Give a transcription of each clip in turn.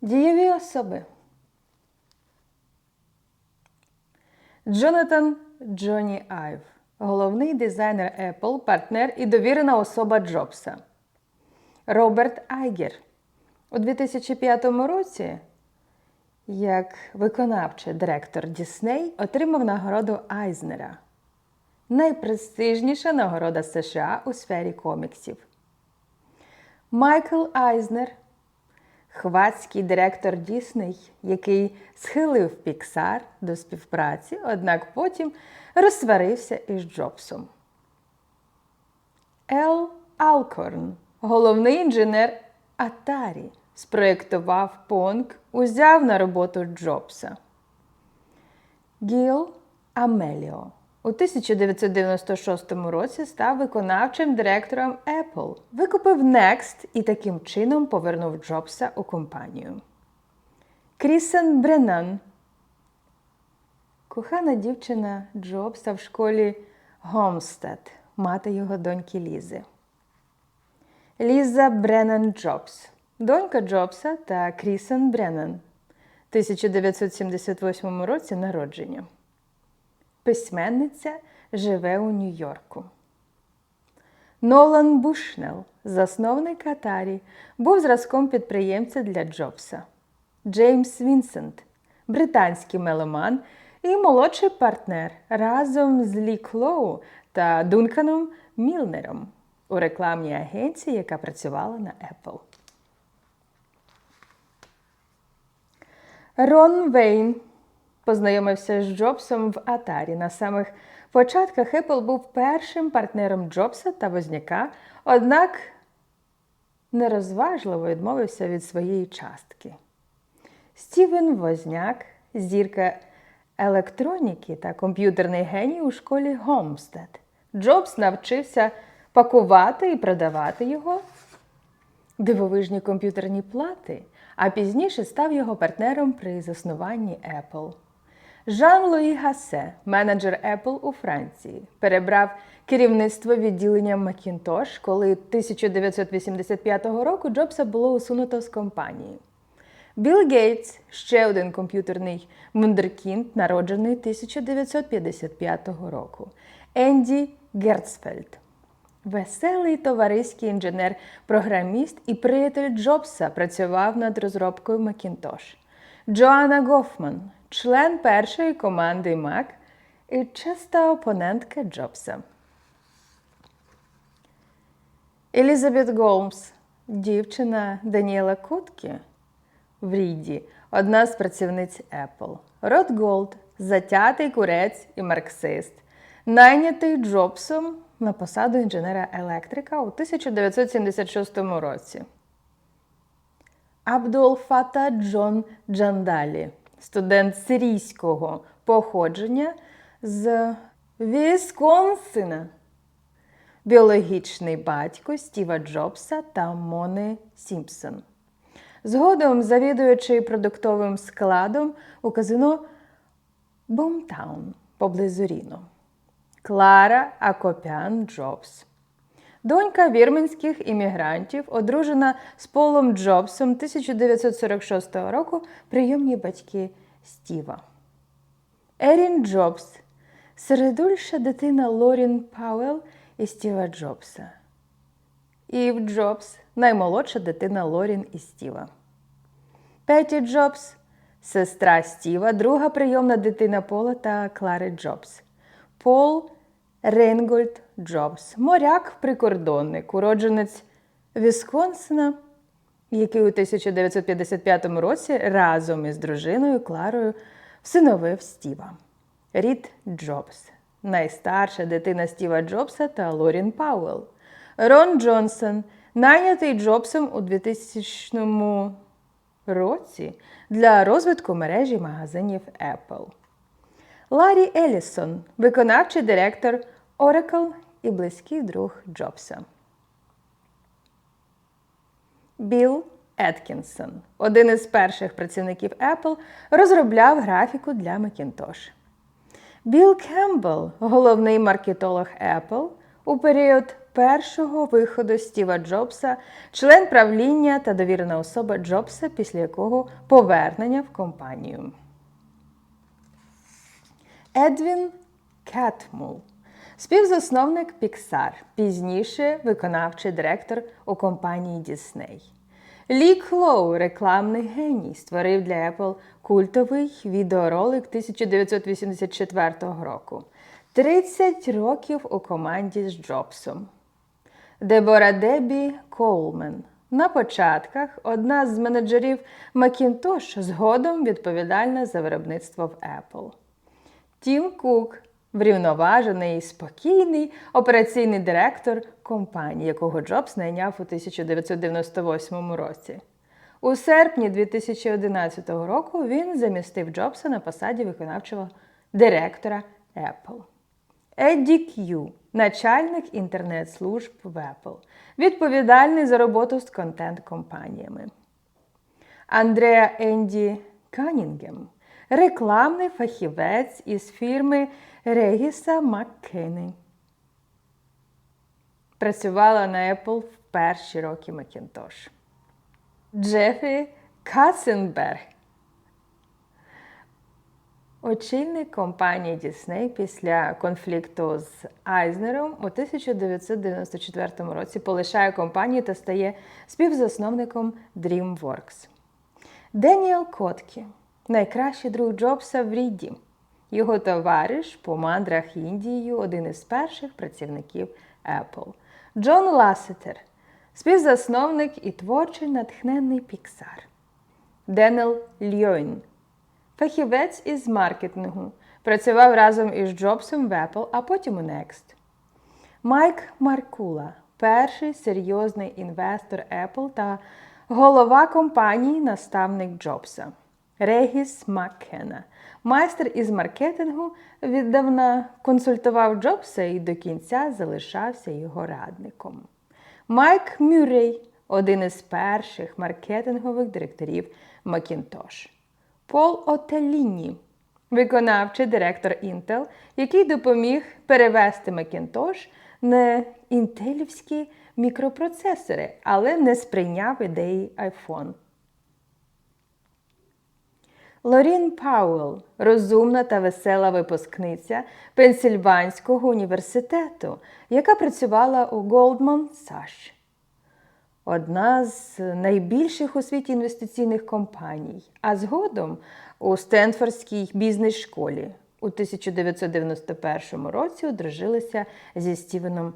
Дієві особи. Джонатан Джоні Айв, головний дизайнер Apple, партнер і довірена особа Джобса. Роберт Айгер. У 2005 році, як виконавчий директор Дісней, отримав нагороду Айзнера. Найпрестижніша нагорода США у сфері коміксів. Майкл Айзнер, хвацький директор Дісней, який схилив Піксар до співпраці, однак потім розсварився із Джобсом. Ел Алкорн, головний інженер Atari, спроєктував Понг, узяв на роботу Джобса. Гіл Амеліо у 1996 році став виконавчим директором Apple, викупив Next і таким чином повернув Джобса у компанію. Крісен Бреннан Кохана дівчина Джобса в школі Гомстед, мати його доньки Лізи. Ліза Бреннан Джобс, донька Джобса та Крісен Бреннан, 1978 році народження. Письменниця живе у Нью-Йорку. Нолан Бушнел, засновник Atari, був зразком підприємця для Джобса. Джеймс Вінсент, британський меломан і молодший партнер разом з Лі Клоу та Дунканом Мілнером у рекламній агенції, яка працювала на Apple. Рон Вейн познайомився з Джобсом в Atari. На самих початках Apple був першим партнером Джобса та Возняка, однак нерозважливо відмовився від своєї частки. Стівен Возняк, зірка електроніки та комп'ютерний геній у школі Гомстед. Джобс навчився пакувати і продавати його дивовижні комп'ютерні плати, а пізніше став його партнером при заснуванні Apple. Жан-Луї Гасе, менеджер Apple у Франції, перебрав керівництво відділенням Macintosh, коли 1985 року Джобса було усунуто з компанії. Білл Гейтс, ще один комп'ютерний вундеркінд, народжений 1955 року. Енді Герцфельд, веселий товариський інженер-програміст і приятель Джобса, працював над розробкою Macintosh. Джоанна Гофман, член першої команди Mac і часта опонентка Джобса. Елізабет Голмс, дівчина Даніела Куткі в Ріді, одна з працівниць Apple. Рот Голд, затятий курець і марксист, найнятий Джобсом на посаду інженера-електрика у 1976 році. Абдул Фата Джон Джандалі, студент сирійського походження з Вісконсина, біологічний батько Стіва Джобса та Мони Сімпсон. Згодом завідуючи продуктовим складом у казино Бомтаун поблизу Ріно. Клара Акопян Джобс. Донька вірменських іммігрантів, одружена з Полом Джобсом 1946 року, прийомні батьки Стіва. Ерін Джобс, середульша дитина Лорін Пауел і Стіва Джобса. Ів Джобс, наймолодша дитина Лорін і Стіва. Петі Джобс, сестра Стіва, друга прийомна дитина Пола та Клари Джобс. Пол Рейнгольд Джобс, моряк-прикордонник, уродженець Вісконсина, який у 1955 році разом із дружиною Кларою всиновив Стіва. Рід Джобс, найстарша дитина Стіва Джобса та Лорін Пауэлл. Рон Джонсон, найнятий Джобсом у 2000 році для розвитку мережі магазинів Apple. Ларі Елісон, виконавчий директор Oracle і близький друг Джобса. Білл Еткінсон, один із перших працівників Apple, розробляв графіку для Macintosh. Білл Кембл, головний маркетолог Apple, у період першого виходу Стіва Джобса, член правління та довірена особа Джобса, після якого повернення в компанію. Едвін Кетмул, співзасновник Pixar, пізніше виконавчий директор у компанії Disney. Лі Клоу, рекламний геній, створив для Apple культовий відеоролик 1984 року. 30 років у команді з Джобсом. Дебора Дебі Колмен. На початках одна з менеджерів Macintosh, згодом відповідальна за виробництво в Apple. Тім Кук врівноважений спокійний операційний директор компанії, якого Джобс найняв у 1998 році. У серпні 2011 року він замістив Джобса на посаді виконавчого директора Apple. Едді К'ю, начальник інтернет-служб в Apple, відповідальний за роботу з контент-компаніями. Андреа Енді Канінгем, рекламний фахівець із фірми Регіса Маккени. Працювала на Apple в перші роки Macintosh. Джефрі Катценберг, очільник компанії Disney після конфлікту з Айзнером у 1994 році полишає компанію та стає співзасновником DreamWorks. Деніел Коткі, найкращий друг Джобса в Ріді. Його товариш по мандрах Індією, один із перших працівників Apple. Джон Ласетер, співзасновник і творчий натхненний Pixar. Денел Льойн, фахівець із маркетингу, працював разом із Джобсом в Apple, а потім у Next. Майк Маркула, перший серйозний інвестор Apple та голова компанії наставник Джобса. Регіс Маккена, майстер із маркетингу, віддавна консультував Джобса і до кінця залишався його радником. Майк Мюррей один із перших маркетингових директорів Macintosh. Пол Отеліні, виконавчий директор Intel, який допоміг перевести Macintosh на інтелівські мікропроцесори, але не сприйняв ідеї iPhone. Лорін Пауелл розумна та весела випускниця Пенсільванського університету, яка працювала у Goldman Sachs. Одна з найбільших у світі інвестиційних компаній, а згодом у Стенфордській бізнес-школі у 1991 році одружилася зі Стівеном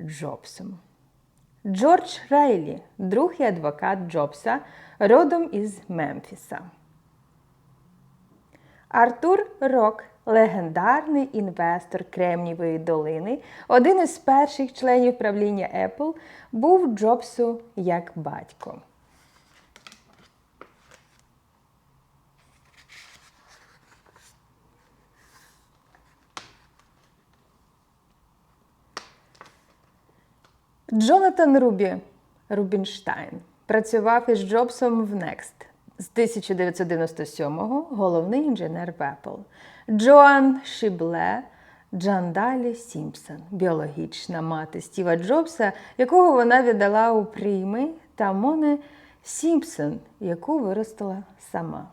Джобсом. Джордж Рейлі, друг і адвокат Джобса, родом із Мемфіса. Артур Рок, легендарний інвестор Кремнівої долини, один із перших членів правління Apple, був Джобсу як батько. Джонатан Рубі Рубінштайн працював із Джобсом в Next. З 1997-го головний інженер в Apple. Джоан Шібле Джандалі Сімпсон, біологічна мати Стіва Джобса, якого вона віддала у прийми, та Моне Сімпсон, яку виростила сама.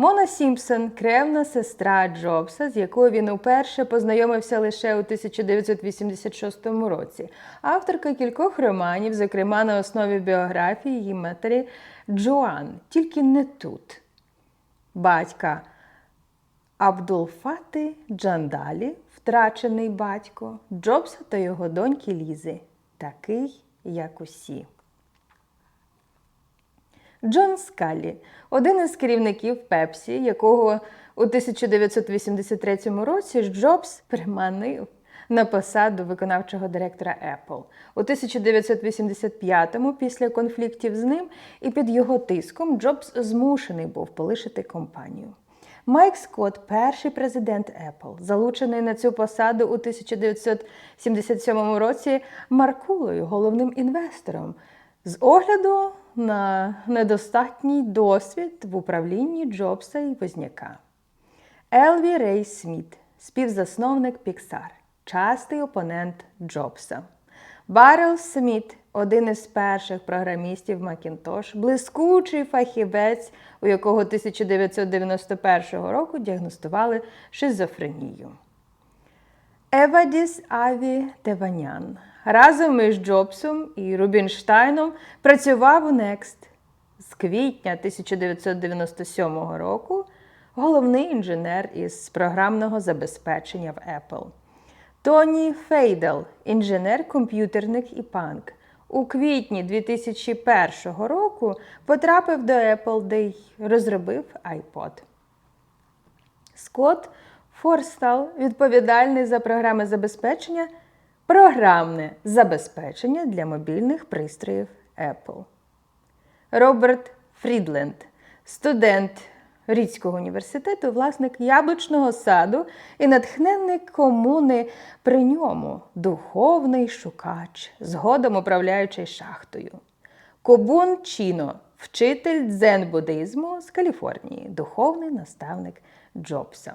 Мона Сімпсон кревна сестра Джобса, з якою він уперше познайомився лише у 1986 році. Авторка кількох романів, зокрема на основі біографії її матері Джоан, тільки не тут. Батька Абдулфати Джандалі, втрачений батько, Джобса та його доньки Лізи, такий, як усі. Джон Скаллі, один із керівників Пепсі, якого у 1983 році Джобс приманив на посаду виконавчого директора Apple. У 1985-му, після конфліктів з ним і під його тиском, Джобс змушений був полишити компанію. Майк Скотт, перший президент Apple, залучений на цю посаду у 1977 році Маркулою, головним інвестором, з огляду на недостатній досвід в управлінні Джобса і Возняка. Елві Рей Сміт, співзасновник Pixar, частий опонент Джобса. Баррел Сміт один із перших програмістів Macintosh, блискучий фахівець, у якого 1991 року діагностували шизофренію. Евадіс Аві Теванян разом із Джобсом і Рубінштайном працював у Next. З квітня 1997 року головний інженер із програмного забезпечення в Apple. Тоні Фейдел, інженер-комп'ютерник і панк. У квітні 2001 року потрапив до Apple, де й розробив iPod. Скотт Форстал, відповідальний за програми забезпечення, програмне забезпечення для мобільних пристроїв Apple. Роберт Фрідленд, студент Рідського університету, власник яблучного саду і натхненник комуни при ньому духовний шукач, згодом управляючий шахтою. Кобун Чіно, вчитель дзен-буддизму з Каліфорнії, духовний наставник Джобса.